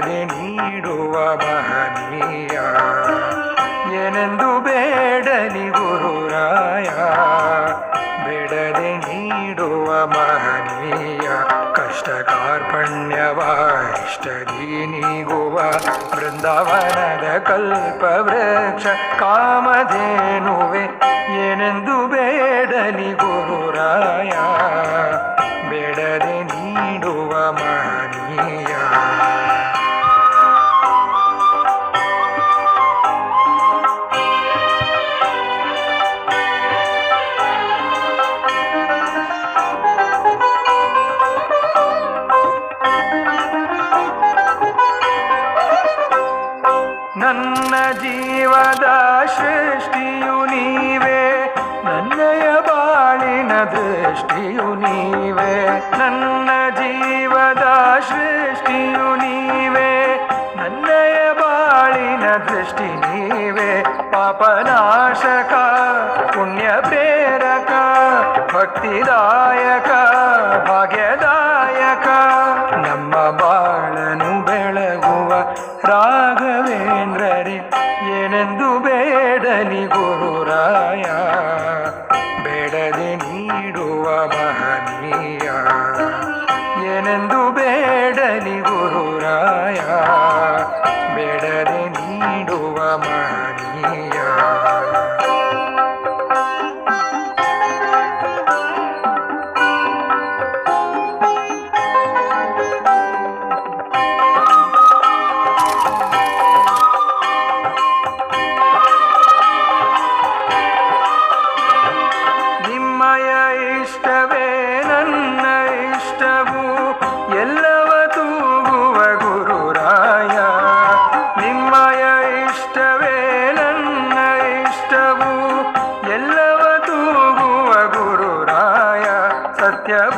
ಎದೆ ನೀಡುವ ಮಹನೀಯ. ಏನೆಂದು ಬೇಡಲಿ ಗುರುರಾಯ. ಬಿಡದೆ ನೀಡುವ ಮಹನೀಯ. ಕಷ್ಟ ಕಾರ್ಪಣ್ಯವ ಇಷ್ಟದಿ ನೀಗುವ ಬೃಂದಾವನದ ಕಲ್ಪ ವೃಕ್ಷ ಕಾಮಧೇನುವೆ. ಏನೆಂದು ಬೇಡಲಿ ಗುರು ಸೃಷ್ಟಿಯು ನೀವೇ ನನ್ನಯ ಬಾಳಿನ ದೃಷ್ಟಿಯು ನೀವೇ ನನ್ನ ಜೀವದ ಸೃಷ್ಟಿಯು ನೀವೇ ನನ್ನಯ ಬಾಳಿನ ದೃಷ್ಟಿ ನೀವೇ ಪಾಪನಾಶಕ ಪುಣ್ಯ ಪ್ರೇರಕ ಭಕ್ತಿದಾಯಕ ಗುರುರಾಯ ಬೇಡದೆ ನೀಡುವ ಮಹನೀಯ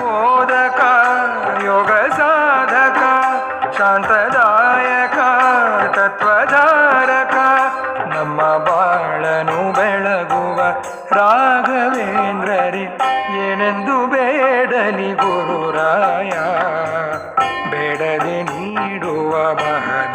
ಸತ್ಯಬೋಧಕ ಯೋಗ ಸಾಧಕ, ಶಾಂತದಾಯಕ, ತತ್ವಧಾರಕ. ನಮ್ಮ ಬಾಳನು ಬೆಳಗುವ ರಾಘವೇಂದ್ರರಿ, ಏನೆಂದು ಬೇಡಲಿ ಗುರುರಾಯ. ಬೇಡದೆ ನೀಡುವ ಮಹನೀಯ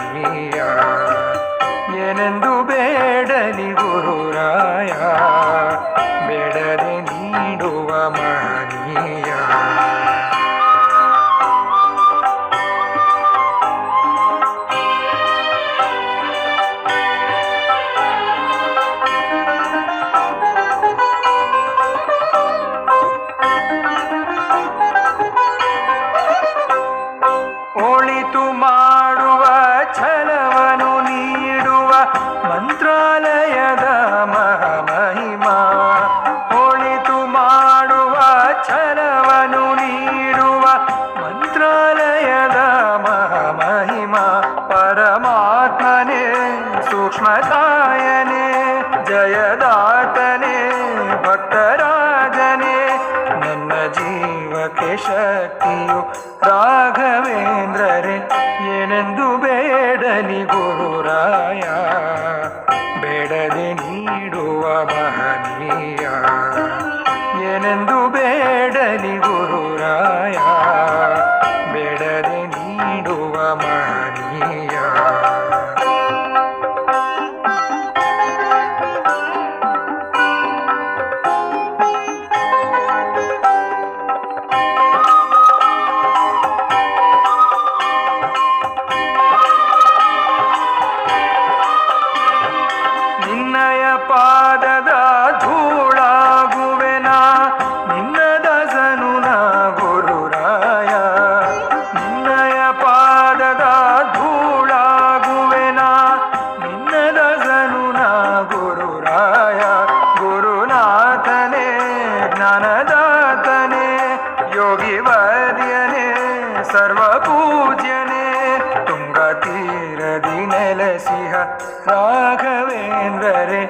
ಜಯದಾತನೇ ಭಕ್ತರಾಜನೇ ನನ್ನ ಜೀವಕ್ಕೆ ಶಕ್ತಿಯು ರಾಘವೇಂದ್ರರೇ ಏನೆಂದು ಬೇಡನಿ ಗುರುರಾಯ. ಸರ್ವ ಪೂಜ್ಯನೆ ತುಂಗ ತೀರದಿ ನೆಲೆಸಿಹ ರಾಘವೇಂದ್ರರೆ,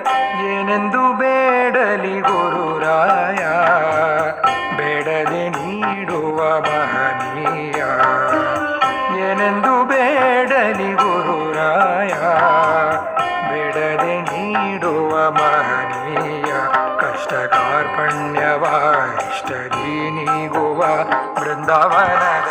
ಏನೆಂದು ಬೇಡಲಿ ಗುರುರಾಯ ಬೇಡದೆ ನೀಡುವ ಮಹನೀಯ. ಏನೆಂದು ಬೇಡಲಿ ಗುರುರಾಯ ಬೇಡದೆ ನೀಡುವ ಮಹನೀಯ. ಕಷ್ಟ ಕಾರ್ಪಣ್ಯವ ಇಷ್ಟದಿ ನೀಗುವ ಬೃಂದಾವನದ